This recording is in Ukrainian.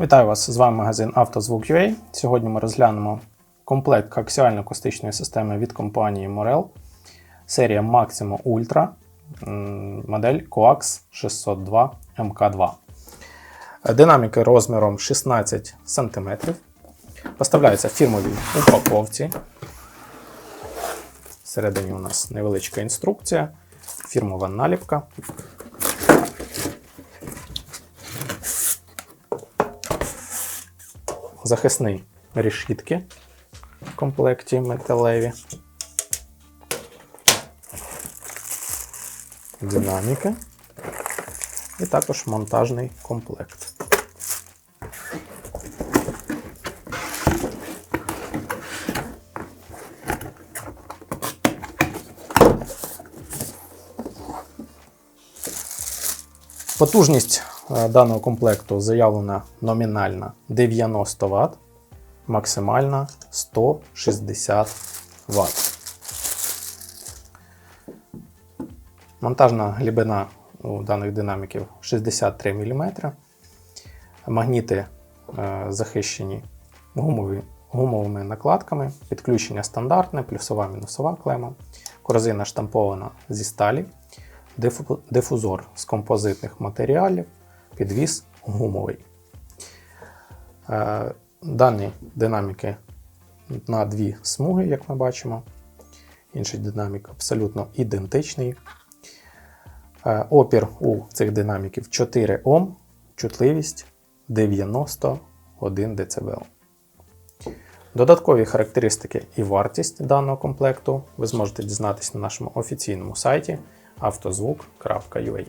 Вітаю вас! З вами магазин «Автозвук.UA». Сьогодні ми розглянемо комплект коаксіально-акустичної системи від компанії Morel, серія Maximo Ultra, модель Coax 602 MK2. Динаміки розміром 16 см. Поставляються в фірмовій упаковці. Всередині у нас невеличка інструкція, фірмова наліпка. Захисний решітки в комплекті металеві. Динаміки. І також монтажний комплект. Потужність даного комплекту заявлена номінальна 90 Вт, максимальна 160 Вт. Монтажна глибина у даних динаміків 63 мм. Магніти е, захищені гумові, гумовими накладками, підключення стандартне, плюсова мінусова клема, корзина штампована зі сталі, дифу- дифузор з композитних матеріалів, підвіс гумовий. Е, Дані динаміки на дві смуги, як ми бачимо. Інший динамік абсолютно ідентичний. Е, Опір у цих динаміків 4 Ом, чутливість 91 дБ. Додаткові характеристики і вартість даного комплекту ви зможете дізнатися на нашому офіційному сайті автозвук.ua.